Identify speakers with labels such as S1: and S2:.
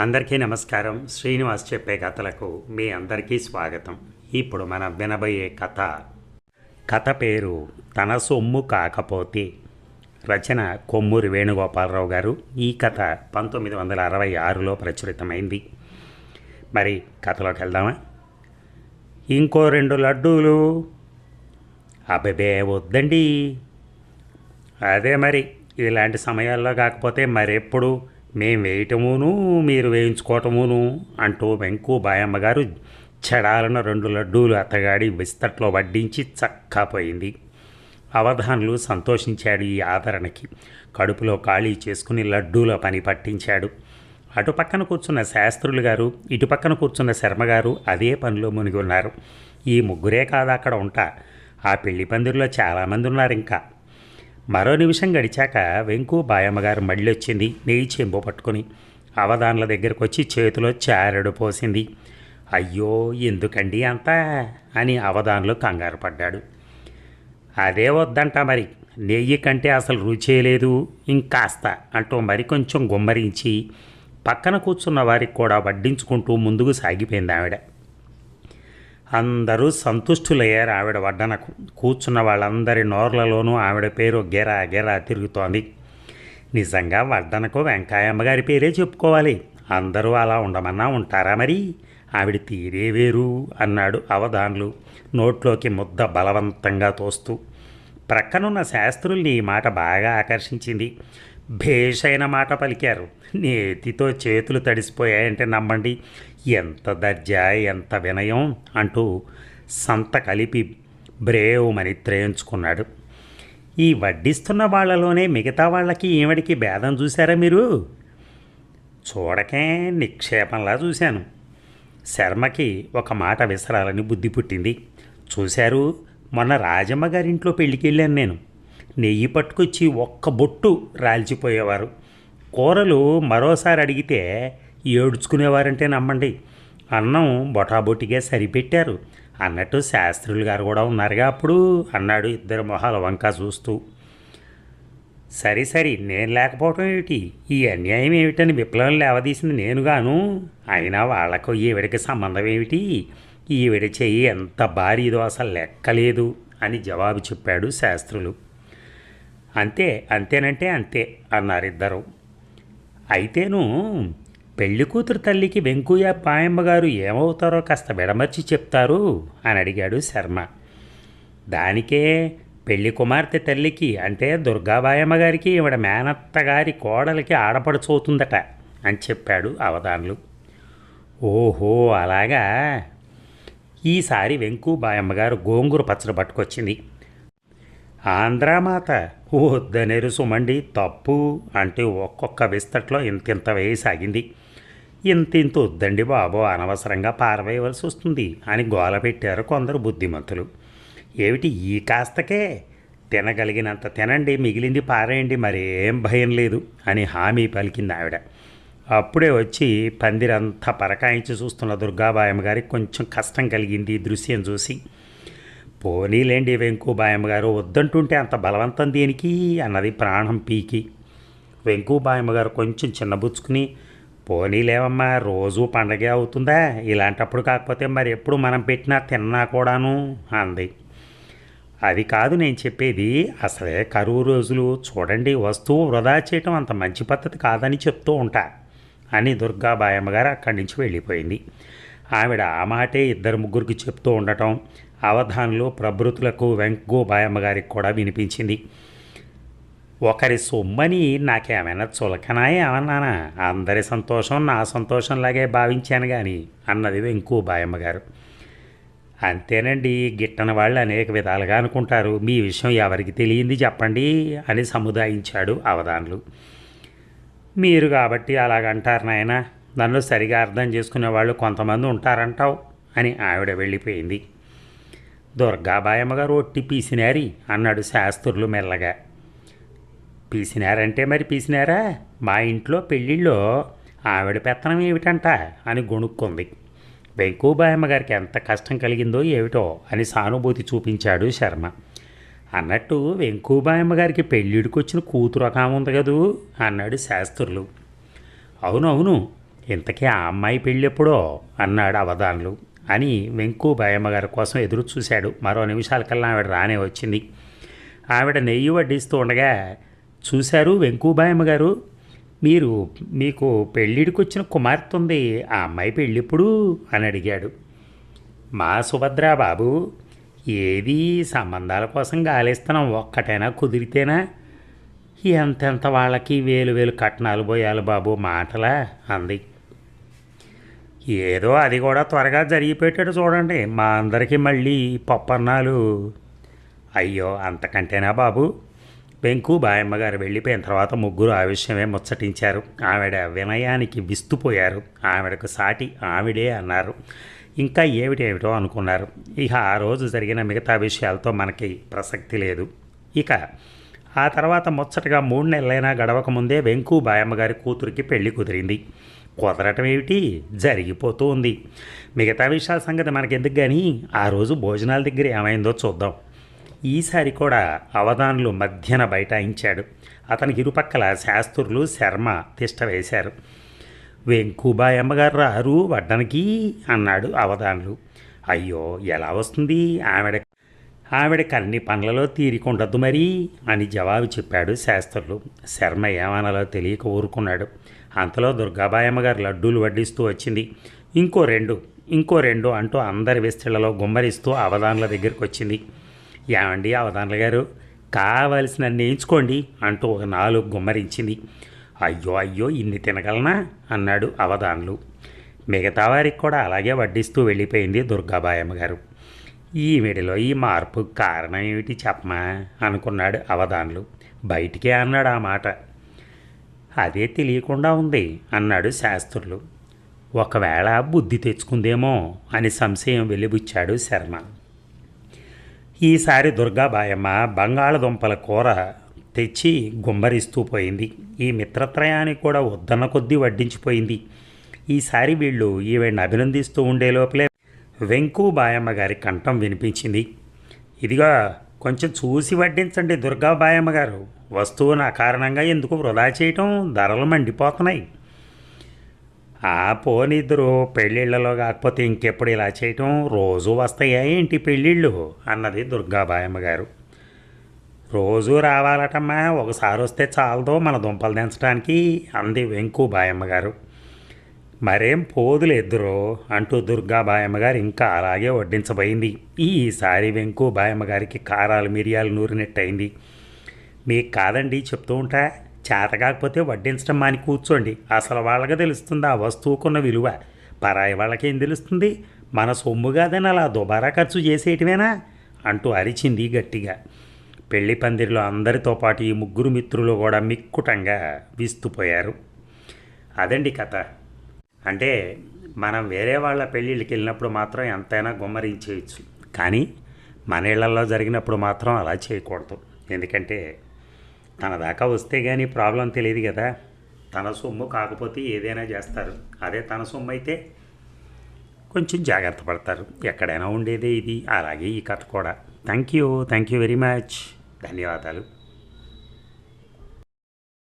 S1: అందరికీ నమస్కారం. శ్రీనివాస్ చెప్పే కథలకు మీ అందరికీ స్వాగతం. ఇప్పుడు మనం వినబోయే కథ. కథ పేరు తన సొమ్ము కాకపోతే. రచన కొమ్మూరి వేణుగోపాలరావు గారు. ఈ కథ పంతొమ్మిది వందల అరవై ఆరులో ప్రచురితమైంది. మరి కథలోకి వెళ్దామా? ఇంకో రెండు లడ్డూలు. అబ్బే వద్దండి. అదే మరి ఇలాంటి సమయాల్లో కాకపోతే మరెప్పుడు మేం వేయటమును మీరు వేయించుకోవటమును అంటూ వెంకు బాయమ్మగారు చెడాలన రెండు లడ్డూలు అత్తగాడి విస్తట్లో వడ్డించి చక్కాపోయింది. అవధానులు సంతోషించాడు ఈ ఆదరణకి. కడుపులో ఖాళీ చేసుకుని లడ్డూల పని పట్టించాడు. అటు పక్కన కూర్చున్న శాస్త్రులు గారు ఇటు పక్కన కూర్చున్న శర్మ గారు అదే పనిలో మునిగి ఉన్నారు. ఈ ముగ్గురే కాదు అక్కడ ఉంటా. ఆ పెళ్ళి పందిరిలో చాలామంది ఉన్నారు ఇంకా మరో నిమిషం గడిచాక వెంకు బాయమ్మగారు మళ్ళీ వచ్చింది నెయ్యి చెంబు పట్టుకుని. అవధాన్ల దగ్గరకు వచ్చి చేతిలో చారెడు పోసింది. అయ్యో ఎందుకండి అంతా? అని అవధాన్లు కంగారు పడ్డాడు. అదే వద్దంట మరి. నెయ్యి కంటే అసలు రుచే లేదు. ఇంకాస్త అంటూ మరి కొంచెం గుమ్మరించి పక్కన కూర్చున్న వారికి కూడా వడ్డించుకుంటూ ముందుకు సాగిపోయింది ఆవిడ అందరూ సంతుష్టులయ్యారు ఆవిడ వడ్డనకు కూర్చున్న వాళ్ళందరి నోర్లలోనూ ఆవిడ పేరు గెరా గెరా తిరుగుతోంది. నిజంగా వడ్డనకు వెంకాయమ్మ గారి పేరే చెప్పుకోవాలి. అందరూ అలా ఉండమన్నా ఉంటారా మరి? ఆవిడ తీరే వేరు అన్నాడు అవధాన్లు నోట్లోకి ముద్ద బలవంతంగా తోస్తూ. ప్రక్కనున్న శాస్త్రుల్ని ఈ మాట బాగా ఆకర్షించింది. భేషైన మాట పలికారు. నేతితో చేతులు తడిసిపోయాయంటే నమ్మండి. ఎంత దర్జా ఎంత వినయం అంటూ సంత కలిపి బ్రేవుమని త్రేయించుకున్నాడు ఈ వడ్డిస్తున్న వాళ్ళలోనే మిగతా వాళ్ళకి ఈవిడికి భేదం చూశారా మీరు? చూడకే నిక్షేపంలా చూశాను. శర్మకి ఒక మాట విసరాలని బుద్ధి పుట్టింది. చూశారు మొన్న రాజమ్మ గారింట్లో పెళ్ళికి వెళ్ళాను నేను. నెయ్యి పట్టుకొచ్చి ఒక్క బొట్టు రాల్చిపోయేవారు. కూరలు మరోసారి అడిగితే ఏడ్చుకునేవారంటే నమ్మండి. అన్నం బొటాబొట్టిగా సరిపెట్టారు. అన్నట్టు శాస్త్రులు గారు కూడా ఉన్నారుగా అప్పుడు అన్నాడు ఇద్దరు మొహాల వంక చూస్తూ. సరే సరే నేను లేకపోవటం ఏమిటి? ఈ అన్యాయం ఏమిటని విప్లవం లేవదీసింది నేనుగాను. అయినా వాళ్ళకు ఈవిడికి సంబంధం ఏమిటి? ఈవిడ చెయ్యి ఎంత భారీదో అసలు లెక్కలేదు అని జవాబు చెప్పాడు శాస్త్రులు. అంతే అంతేనంటే అంతే అన్నారు ఇద్దరు. అయితేను పెళ్ళి కూతురు తల్లికి వెంకూయ పాయమ్మ గారు ఏమవుతారో కాస్త విడమర్చి చెప్తారు అని అడిగాడు శర్మ. దానికే పెళ్ళి కుమార్తె తల్లికి అంటే దుర్గాబాయమ్మ గారికి ఈవిడ మేనత్త గారి కోడలికి ఆడపడుచవుతుందట అని చెప్పాడు అవధానులు. ఓహో అలాగా? ఈసారి వెంకు బాయమ్మ గారు గోంగూర పచ్చడి పట్టుకొచ్చింది. ఆంధ్రామాత వద్దనేరు సుమండి తప్పు అంటే ఒక్కొక్క విస్తట్లో ఇంతింత వేయసాగింది. ఇంతింత వద్దండి బాబు అనవసరంగా పారవేయవలసి వస్తుంది అని గోల పెట్టారు కొందరు బుద్ధిమంతులు. ఏమిటి ఈ కాస్తకే? తినగలిగినంత తినండి మిగిలింది పారేయండి మరేం భయం లేదు అని హామీ పలికింది ఆవిడ. అప్పుడే వచ్చి పందిరంతా పరకాయించి చూస్తున్న దుర్గాబాయమ్మ గారికి కొంచెం కష్టం కలిగింది ఈ దృశ్యం చూసి. పోనీలేండి వెంకుబాయమ్మ గారు వద్దంటుంటే అంత బలవంతం దేనికి? అన్నది ప్రాణం పీకి. వెంకుబాయమ్మ గారు కొంచెం చిన్నబుచ్చుకుని పోనీలేవమ్మా రోజు పండగే అవుతుందా? ఇలాంటప్పుడు కాకపోతే మరి ఎప్పుడు మనం పెట్టినా తిన్నా కూడాను? అంది. అది కాదు నేను చెప్పేది అసలే కరువు రోజులు చూడండి వస్తువు వృధా చేయటం అంత మంచి పద్ధతి కాదని చెప్తూ ఉంటా అని దుర్గాబాయమ్మ గారు అక్కడి నుంచి వెళ్ళిపోయింది. ఆవిడ ఆ మాటే ఇద్దరు ముగ్గురికి చెప్తూ ఉండటం అవధాన్లు ప్రభృతులకు వెంకు గారికి కూడా వినిపించింది. ఒకరి సొమ్మని నాకేమైనా చులకనా ఏమన్నానా అందరి సంతోషం నా సంతోషంలాగే భావించాను కానీ అన్నది వెంకు గారు అంతేనండి గిట్టని వాళ్ళు అనేక విధాలుగా అనుకుంటారు. మీ విషయం ఎవరికి తెలియంది చెప్పండి అని సముదాయించాడు అవధాన్లు. మీరు కాబట్టి అలాగంటారు నాయనా. నన్ను సరిగా అర్థం చేసుకునే వాళ్ళు కొంతమంది ఉంటారంటావు అని ఆవిడ వెళ్ళిపోయింది. దుర్గాబాయమ్మ గారు ఒట్టి పీసినారి అన్నాడు శాస్త్రులు మెల్లగా. పీసినారంటే మరి పీసినారా? మా ఇంట్లో పెళ్ళిళ్ళో ఆవిడ పెత్తనం ఏమిటంట అని గొణుక్కుంది. వెంకూబాయమ్మగారికి ఎంత కష్టం కలిగిందో ఏమిటో అని సానుభూతి చూపించాడు శర్మ. అన్నట్టు వెంకుబాయమ్మ గారికి పెళ్ళిడికి వచ్చిన కూతురు ఒక ఉంది కదూ? అన్నాడు శాస్త్రులు. అవునవును ఇంతకీ ఆ అమ్మాయి పెళ్ళెప్పుడో? అన్నాడు అవధానులు. అని వెంకు బాయమ్మగారి కోసం ఎదురు చూశాడు మరో నిమిషాలకల్లా ఆవిడ రానే వచ్చింది. ఆవిడ నెయ్యి వడ్డిస్తూ ఉండగా చూశారు వెంకుబాయమ్మ గారు? మీరు మీకు పెళ్ళిడికి వచ్చిన కుమార్తె ఉంది ఆ అమ్మాయి పెళ్ళిప్పుడు? అని అడిగాడు. మా సుభద్ర బాబు ఏది సంబంధాల కోసం గాలిస్తున్నాం. ఒక్కటైనా కుదిరితేనా? ఎంతెంత వాళ్ళకి వేలు వేలు కట్నాలు పోయాలి బాబు మాటలా? అంది. ఏదో అది కూడా త్వరగా జరిగిపోయేటట్టు చూడండి. మా అందరికీ మళ్ళీ పప్పన్నాలు. అయ్యో అంతకంటేనా బాబు? వెంకు బాయమ్మ గారు వెళ్ళిపోయిన తర్వాత ముగ్గురు ఆ విషయమే ముచ్చటించారు. ఆవిడ వినయానికి విస్తుపోయారు. ఆవిడకు సాటి ఆవిడే అన్నారు. ఇంకా ఏమిటేమిటో అనుకున్నారు. ఇక ఆ రోజు జరిగిన మిగతా విషయాలతో మనకి ప్రసక్తి లేదు. ఇక ఆ తర్వాత ముచ్చటగా మూడు నెలలైనా గడవక ముందే వెంకు బాయమ్మ గారి కూతురికి పెళ్ళి కుదిరింది. కుదరటం ఏమిటి? జరిగిపోతూ ఉంది మిగతా విషయాల సంగతి మనకెందుకు కానీ ఆ రోజు భోజనాల దగ్గర ఏమైందో చూద్దాం. ఈసారి కూడా అవధానులు మధ్యన బైఠాయించాడు. అతనికి ఇరుపక్కల శాస్త్రులు శర్మ తిష్ట వేశారు. వెంకుబాయ్ అమ్మగారు రారు వడ్డానికి అన్నాడు అవధానులు. అయ్యో ఎలా వస్తుంది? ఆవిడ ఆవిడ కన్ని పనులలో తీరికుండద్దు మరి అని జవాబు చెప్పాడు శాస్త్రులు. శర్మ ఏమనాలో తెలియక ఊరుకున్నాడు. అంతలో దుర్గాబాయమ్మ గారు లడ్డూలు వడ్డిస్తూ వచ్చింది. ఇంకో రెండు ఇంకో రెండు అంటూ అందరి విస్తళ్ళలో గుమ్మరిస్తూ అవధానుల దగ్గరికి వచ్చింది. ఏమండి అవధానుల గారు? కావలసిన నేయించుకోండి అంటూ ఒక నాలుగు గుమ్మరించింది. అయ్యో అయ్యో ఇన్ని తినగలనా? అన్నాడు అవధానులు. మిగతా వారికి కూడా అలాగే వడ్డిస్తూ వెళ్ళిపోయింది దుర్గాబాయమ్మ గారు. ఈ ఈ మార్పు కారణం ఏమిటి చెప్పమా? అనుకున్నాడు అవధానులు. బయటికే అన్నాడు ఆ మాట. అదే తెలియకుండా ఉంది అన్నాడు శాస్త్రులు. ఒకవేళ బుద్ధి తెచ్చుకుందేమో అని సంశయం వెలిబుచ్చాడు శర్మ. ఈసారి దుర్గాబాయమ్మ బంగాళదుంపల కూర తెచ్చి గుమ్మరిస్తూ పోయింది. ఈ మిత్రత్రయానికి కూడా వద్దన్న కొద్దీ వడ్డించిపోయింది. ఈసారి వీళ్ళు ఈవిడిని అభినందిస్తూ ఉండే లోపలే వెంకు బాయమ్మ గారి కంఠం వినిపించింది. ఇదిగా కొంచెం చూసి వడ్డించండి దుర్గా బాయమ్మ గారు వస్తువు నా కారణంగా ఎందుకు వృధా చేయటం? ధరలు మండిపోతున్నాయి. ఆ పోనిద్దరు పెళ్ళిళ్ళలో కాకపోతే ఇంకెప్పుడు ఇలా చేయటం? రోజు వస్తాయా ఏంటి పెళ్ళిళ్ళు? అన్నది దుర్గాబాయమ్మ గారు రోజు రావాలటమ్మా ఒకసారి వస్తే చాలదో మన దుంపలు దించడానికి అంది వెంకు బాయమ్మ గారు మరేం పోదులే ఎద్దురో అంటూ దుర్గా బాయమ్మగారు ఇంకా అలాగే వడ్డించబోయింది. ఈసారి వెంకు బాయమ్మగారికి కారాలు మిరియాలు నూరినట్టయింది. మీకు కాదండి చెప్తూ ఉంటా చేత కాకపోతే వడ్డించడం మాని కూర్చోండి. అసలు వాళ్ళకి తెలుస్తుంది ఆ వస్తువుకున్న విలువ. పరాయి వాళ్ళకేం తెలుస్తుంది? మన సొమ్ము కాదని అలా దుబారా ఖర్చు చేసేయటమేనా అంటూ అరిచింది గట్టిగా. పెళ్ళి పందిరిలో అందరితో పాటు ఈ ముగ్గురు మిత్రులు కూడా మిక్కుటంగా విస్తుపోయారు. అదండి కథ. అంటే మనం వేరే వాళ్ళ పెళ్ళిళ్ళకి వెళ్ళినప్పుడు మాత్రం ఎంతైనా గుమ్మరించేయచ్చు. కానీ మన ఇళ్ళలో జరిగినప్పుడు మాత్రం అలా చేయకూడదు. ఎందుకంటే తన దాకా వస్తే కానీ ప్రాబ్లం తెలియదు కదా. తన సొమ్ము కాకపోతే ఏదైనా చేస్తారు. అదే తన సొమ్ము అయితే కొంచెం జాగ్రత్త పడతారు. ఎక్కడైనా ఉండేదే ఇది. అలాగే ఈ కథ కూడా. Thank you thank you very much ధన్యవాదాలు.